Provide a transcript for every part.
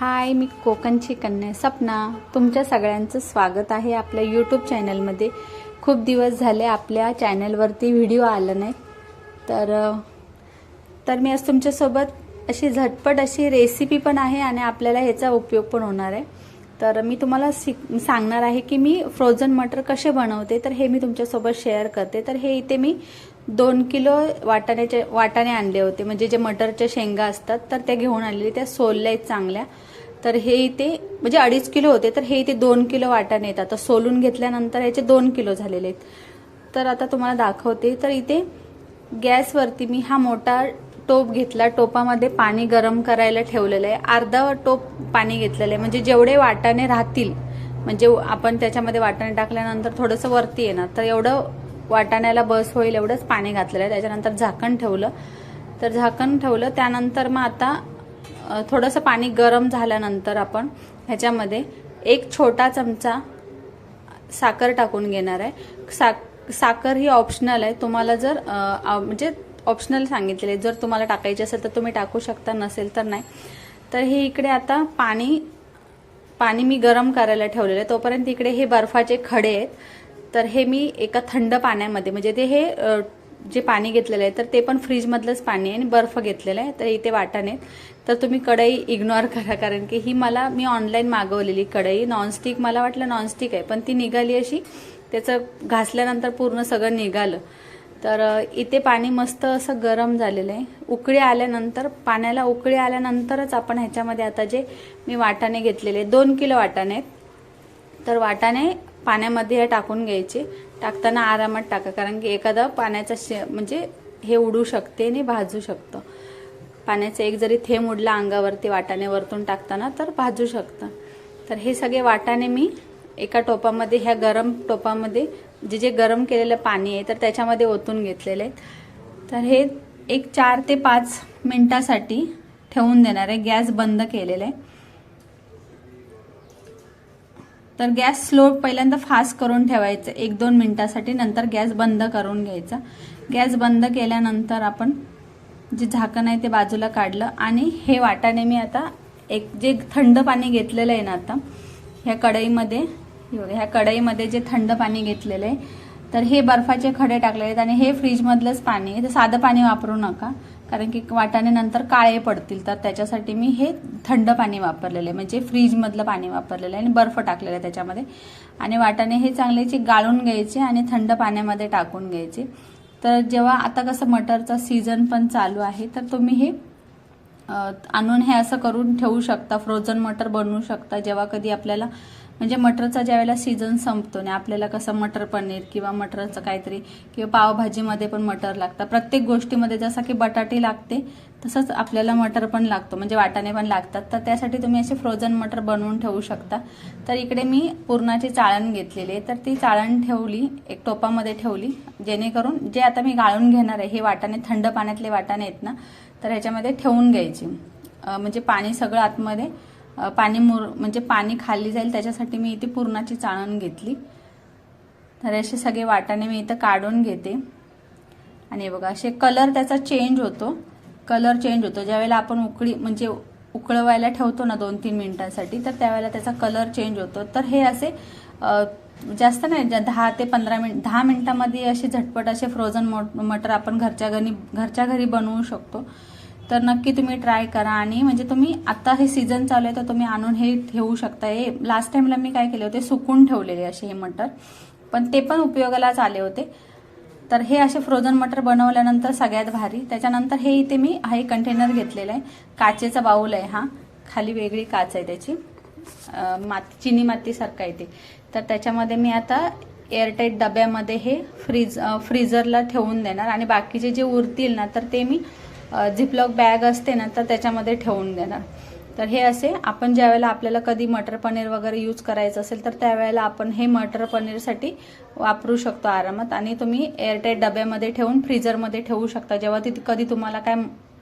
हाय मी कोकणची कन्या सपना. तुमच्या सगळ्यांचं स्वागत आहे आपल्या यूट्यूब चॅनलमध्ये खूप दिवस झाले आपल्या चॅनलवरती व्हिडिओ आला नाही. तर तर मी आज तुमच्यासोबत अशी झटपट अशी रेसिपी पण आहे आणि आपल्याला ह्याचा उपयोग पण होणार आहे. तर मी तुम्हाला शिक सांगणार आहे की मी फ्रोझन मटर कसे बनवते तर हे मी तुमच्यासोबत शेअर करते. तर हे इथे मी दोन किलो वाटाण्याचे वाटाणे आणले होते. म्हणजे जे मटरच्या शेंगा असतात तर त्या घेऊन आलेली. त्या सोलल्या आहेत चांगल्या. तर हे इथे म्हणजे अडीच किलो होते तर हे इथे दोन किलो वाटाणे येतात. तर सोलून घेतल्यानंतर याचे दोन किलो झालेले आहेत. तर आता तुम्हाला दाखवते. तर इथे गॅसवरती मी हा मोठा टोप घेतला. टोपामध्ये पाणी गरम करायला ठेवलेलं आहे. अर्धा टोप पाणी घेतलेलं आहे. म्हणजे जेवढे वाटाणे राहतील म्हणजे आपण त्याच्यामध्ये वाटाणे टाकल्यानंतर थोडंसं वरती येणार. तर एवढं वाटाण्याला बस होईल एवढंच पाणी घातलेलं आहे. त्याच्यानंतर झाकण ठेवलं. तर झाकण ठेवलं. त्यानंतर मग आता थोडंसं पाणी गरम झाल्यानंतर आपण ह्याच्यामध्ये एक छोटा चमचा साखर टाकून घेणार आहे. साक साखर ही ऑप्शनल आहे. तुम्हाला जर म्हणजे ऑप्शनल सांगितलेले. जर तुम्हाला टाकायची असेल तर तुम्ही टाकू शकता. नसेल तर नाही. तर हे इकडे आता पाणी पाणी मी गरम करायला ठेवलेलं आहे. तोपर्यंत इकडे हे बर्फाचे खडे आहेत. तर हे मी एका थंड पाण्यामध्ये म्हणजे ते हे जे पाणी घेतलेलं आहे तर ते पण फ्रीजमधलंच पाणी आहे आणि बर्फ घेतलेलं आहे तर इथे वाटाणे आहेत. तर तुम्ही कढई इग्नोर करा कारण की ही मला मी ऑनलाईन मागवलेली कढई. नॉनस्टिक मला वाटलं नॉनस्टिक आहे पण ती निघाली अशी. त्याचं घासल्यानंतर पूर्ण सगळं निघालं. तर इथे पाणी मस्त असं गरम झालेलं आहे. उकळी आल्यानंतर पाण्याला उकळी आल्यानंतरच आपण ह्याच्यामध्ये आता जे मी वाटाणे घेतलेले दोन किलो वाटाणे आहेत. तर वाटाणे पाण्यामध्ये हे टाकून घ्यायचे. टाकताना आरामात टाका कारण की एखादा पाण्याचा शे म्हणजे हे उडू शकते आणि भाजू शकतं. पाण्याचा एक जरी थेंब उडला अंगावरती वाटाने वरतून टाकताना तर भाजू शकतं. तर हे सगळे वाटाने मी एका टोपामध्ये ह्या गरम टोपामध्ये जे जे गरम केलेलं पाणी आहे तर त्याच्यामध्ये ओतून घेतलेले आहेत. तर हे एक चार ते पाच मिनटासाठी ठेवून देणार आहे. गॅस बंद केलेला आहे. तर गॅस स्लो पहिल्यांदा फास्ट करून ठेवायचं. एक दोन मिनटासाठी नंतर गॅस बंद करून घ्यायचा. गॅस बंद केल्यानंतर आपण जे झाकण आहे ते बाजूला काढलं आणि हे वाटाने मी आता एक जे थंड पाणी घेतलेलं आहे ना आता ह्या कढईमध्ये ह्या कढईमध्ये जे थंड पाणी घेतलेलं आहे तर हे बर्फाचे खडे टाकलेले आहेत आणि हे फ्रीजमधलंच पाणी आहे. तर साधं पाणी वापरू नका. कारण की वाटाणे नंतर काळे पडतील तर त्याच्यासाठी मी हे थंड पाणी वापरलेलं आहे. म्हणजे फ्रीजमधलं पाणी वापरलेलं आहे आणि बर्फ टाकलेला आहे त्याच्यामध्ये. आणि वाटाणे हे चांगल्याचे गाळून घ्यायचे आणि थंड पाण्यामध्ये टाकून घ्यायचे. तर जेव्हा आता कसं मटरचा सीझन पण चालू आहे तर तुम्ही हे आणून हे असं करून ठेवू शकता. फ्रोझन मटर बनवू शकता. जेव्हा कधी आपल्याला म्हणजे मटरचा ज्यावेळेला सीझन संपतो आणि आपल्याला कसं मटर पनीर किंवा मटरचं काहीतरी किंवा पावभाजीमध्ये पण मटर लागतं. प्रत्येक गोष्टीमध्ये जसं की बटाटे लागते तसंच आपल्याला मटर पण लागतो. म्हणजे वाटाणे पण लागतात. तर त्यासाठी तुम्ही असे फ्रोझन मटर बनवून ठेवू शकता. तर इकडे मी पुरणाची चाळण घेतलेली आहे. तर ती चाळण ठेवली एक टोपामध्ये ठेवली जेणेकरून जे आता मी गाळून घेणार आहे हे वाटाणे थंड पाण्यातले वाटाणे आहेत ना तर ह्याच्यामध्ये ठेवून घ्यायची. म्हणजे पाणी सगळं आतमध्ये पाणी मुर म्हणजे पाणी खाली जाईल त्याच्यासाठी मी इथे पुरणाची चाळण घेतली. तर असे सगळे वाटाणे मी इथं काढून घेते. आणि बघा असे कलर त्याचा चेंज होतो. कलर चेंज होतो. ज्यावेळेला आपण उकळी म्हणजे उकळवायला ठेवतो ना दोन तीन मिनिटांसाठी तर त्यावेळेला त्याचा कलर चेंज होतो. तर हे असे जास्त नाही ज्या दहा ते पंधरा मिनिट दहा मिनिटामध्ये असे झटपट असे फ्रोझन मटर आपण घरच्या घरी घरच्या घरी बनवू शकतो. तर नक्की तुम्ही ट्राय करा आणि म्हणजे तुम्ही आता हे सीझन चालू आहे तर तुम्ही आणून हे ठेवू शकता हे लास्ट टाइमला मी काय केले होते सुकून ठेवलेले असे हे मटर. पण ते पण उपयोगालाच आले होते. तर हे असे फ्रोझन मटर बनवल्यानंतर सगळ्यात भारी. त्याच्यानंतर हे इथे मी हा एक कंटेनर घेतलेला आहे. काचेचा बाऊल आहे हा. खाली वेगळी काच आहे त्याची. माती चिनी मातीसारखं आहे ते. तर त्याच्यामध्ये मी आता एअरटाईट डब्यामध्ये हे फ्रीज फ्रीझरला फ्रीजरला ठेवून देणार. आणि बाकीचे जे उरतील ना तर ते मी झिपलॉक बॅग असते ना तर त्याच्यामध्ये ठेवून देणार. तर हे असे आपण ज्या वेळेला आपल्याला कधी मटर पनीर वगैरे यूज करायचं असेल तर त्यावेळेला आपण हे मटर पनीरसाठी वापरू शकतो आरामात. आणि तुम्ही एअरटाईट डब्यामध्ये ठेवून फ्रीजरमध्ये ठेवू शकता. जेव्हा ती कधी तुम्हाला काय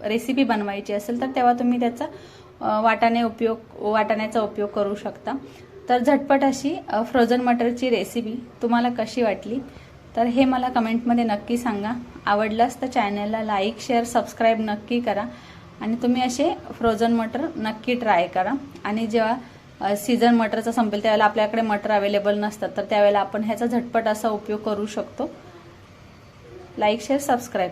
रेसिपी बनवायची असेल तर तेव्हा तुम्ही त्याचा वाटाणे उपयोग वाटाण्याचा उपयोग करू शकता. तर झटपट अशी फ्रोझन मटरची रेसिपी तुम्हाला कशी वाटली? तर हे मला कमेंटमध्ये नक्की सांगा. आवडलंच तर चॅनलला लाईक शेअर सबस्क्राईब नक्की करा. आणि तुम्ही असे फ्रोझन मटर नक्की ट्राय करा. आणि जेव्हा सीझन मटरचा संपेल त्यावेळेला आपल्याकडे मटर अवेलेबल नसतात तर त्यावेळेला आपण ह्याचा झटपट असा उपयोग करू शकतो. Like share subscribe